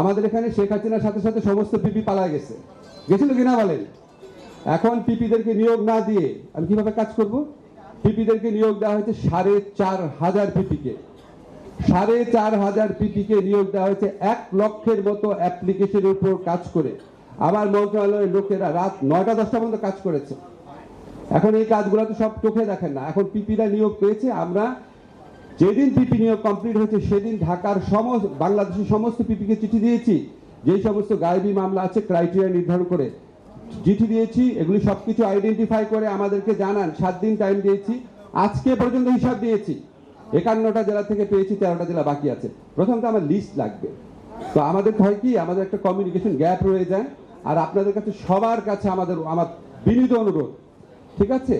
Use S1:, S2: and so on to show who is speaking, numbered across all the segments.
S1: আমাদের এখানে শেখ হাসিনার সাথে সাথে সমস্ত পিপি পালায় গেছে। গেছিল কিনা বলেন? এখন পিপিদেরকে নিয়োগ না দিয়ে আমি কীভাবে কাজ করব? পিপিদেরকে নিয়োগ দেওয়া হয়েছে সাড়ে চার হাজার পিপিকে সাড়ে চার হাজার পিপিকে নিয়োগ দেওয়া হয়েছে এক লক্ষের মতো অ্যাপ্লিকেশনের উপর কাজ করে। আমার মন্ত্রণালয়ের লোকেরা রাত নয়টা দশটা পর্যন্ত কাজ করেছে। এখন এই কাজগুলো তো সব চোখে দেখেন না। এখন পিপিরা নিয়োগ পেয়েছে, আমরা যেদিন পিপি নিয়োগ কমপ্লিট হয়েছে, সেদিন ঢাকার সমস্ত, বাংলাদেশের সমস্ত পিপিকে চিঠি দিয়েছি। যেই সমস্ত গায়েবী মামলা আছে ক্রাইটেরিয়া নির্ধারণ করে চিঠি দিয়েছি, এগুলি সব কিছু আইডেন্টিফাই করে আমাদেরকে জানান। সাত দিন টাইম দিয়েছি, আজকে পর্যন্ত হিসাব দিয়েছি। একান্নটা জেলা থেকে পেয়েছি, তেরোটা জেলা বাকি আছে। প্রথমত আমার লিস্ট লাগবে। তো আমাদের হয় কি, আমাদের একটা কমিউনিকেশন গ্যাপ রয়ে যায়, আর আপনাদের কাছে সবার কাছে আমাদের, আমার বিনীত অনুরোধ। ঠিক আছে?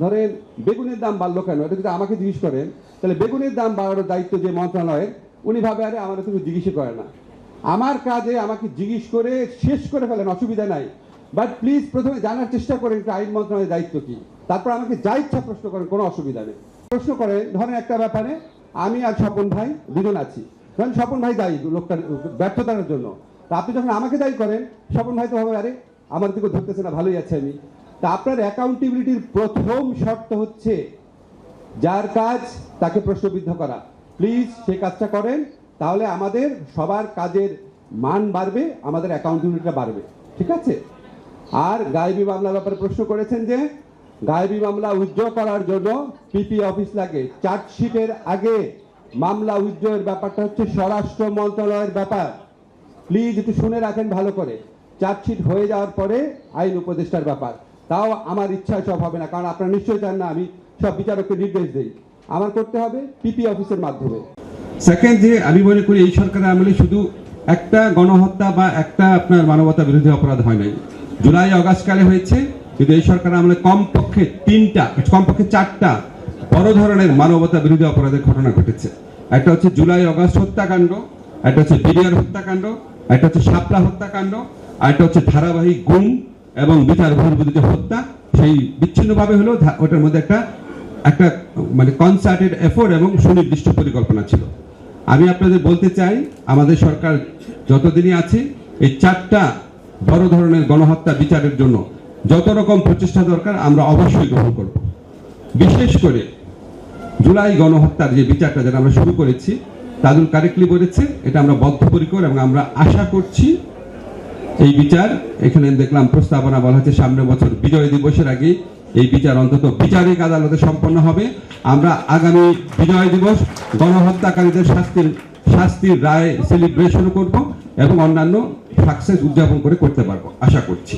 S1: ধরেন, বেগুনের দাম বাড়লো কেন? এটা যদি আমাকে জিজ্ঞেস করেন, তাহলে বেগুনের দাম বাড়ানোর দায়িত্ব যে মন্ত্রণালয়ের, উনি ভাবে, আরে আমার তুমি জিজ্ঞেস করে না। আমার কাজে আমাকে জিজ্ঞেস করে শেষ করে ফেলেন, অসুবিধা নাই। বাট প্লিজ প্রথমে জানার চেষ্টা করেন আইন মন্ত্রণালয়ের দায়িত্ব কি। তারপর আমাকে যা ইচ্ছা প্রশ্ন করেন, কোনো অসুবিধা নেই। প্রশ্ন করেন, ধরেন একটা ব্যাপারে আমি আর স্বপন ভাই দুজন আছি। ধরেন স্বপন ভাই দায়ী লোকটার, ব্যর্থতার জন্য। তা আপনি যখন আমাকে দায়ী করেন, স্বপন ভাই তো ভাবে, আরে আমার দিকে ধরতেছে না, ভালোই আছে আমি। তা আপনার অ্যাকাউন্টেবিলিটির প্রথম শর্ত হচ্ছে যার কাজ তাকে প্রশ্নবিদ্ধ করা। প্লিজ সে কাজটা করেন, তাহলে আমাদের সবার কাজের মান বাড়বে, আমাদের অ্যাকাউন্টেবিলিটিটা বাড়বে। ঠিক আছে? আর গায়েবী মামলার ব্যাপারে প্রশ্ন করেছেন যে, গায়েবী মামলা উইথড্র করার জন্য পিপি অফিস লাগে। চার্জশিটের আগে মামলা উইথড্রয়ের ব্যাপারটা হচ্ছে স্বরাষ্ট্র মন্ত্রণালয়ের ব্যাপার। প্লিজ একটু শুনে রাখেন ভালো করে। চার্জশিট হয়ে যাওয়ার পরে আইন উপদেষ্টার ব্যাপার। তাও আমার ইচ্ছায় সব হবে না, কারণ আপনারা নিশ্চয়ই চান না আমি সব বিচারককে নির্দেশ দেই। আমার করতে হবে পিপি অফিসের মাধ্যমে।
S2: সেকেন্ড যে আমি মনে করি এই সরকারের আমলে শুধু একটা গণহত্যা বা একটা আপনার মানবতা বিরোধী অপরাধ হয় নাই। জুলাই, অগাস্ট কালে হয়েছে কিন্তু এই সরকার আমলে কমপক্ষে তিনটা, কমপক্ষে চারটা বড় ধরনের মানবতা বিরোধী অপরাধের ঘটনা ঘটেছে। একটা হচ্ছে জুলাই, অগাস্ট হত্যাকাণ্ড, একটা হচ্ছে বিডিআর হত্যাকাণ্ড, একটা হচ্ছে শাপলা হত্যাকাণ্ড, আর একটা হচ্ছে ধারাবাহিক গুম এবং বিচার বহির্ভূত হত্যা, সেই বিচ্ছিন্নভাবে হলেও ওটার মধ্যে একটা একটা মানে কনসার্টেড এফোর্ট এবং সুনির্দিষ্ট পরিকল্পনা ছিল। আমি আপনাদের বলতে চাই, আমাদের সরকার যতদিনই আছে, এই চারটা বড় ধরনের গণহত্যা বিচারের জন্য যত রকম প্রচেষ্টা দরকার, আমরা অবশ্যই গ্রহণ করব। বিশেষ করে জুলাই গণহত্যার যে বিচারটা যেটা আমরা শুরু করেছি, তাদুল কারেক্টলি বলেছে, এটা আমরা বদ্ধপরিকর এবং আমরা আশা করছি এই বিচার, এখানে দেখলাম প্রস্তাবনা বলা হচ্ছে সামনের বছর বিজয় দিবসের আগে এই বিচার অন্তত বিচারিক আদালতে সম্পন্ন হবে। আমরা আগামী বিজয় দিবস গণহত্যাকারীদের শাস্তির শাস্তির রায় সেলিব্রেশন করব এবং অন্যান্য সাকসেস উদযাপন করে করতে পারব, আশা করছি।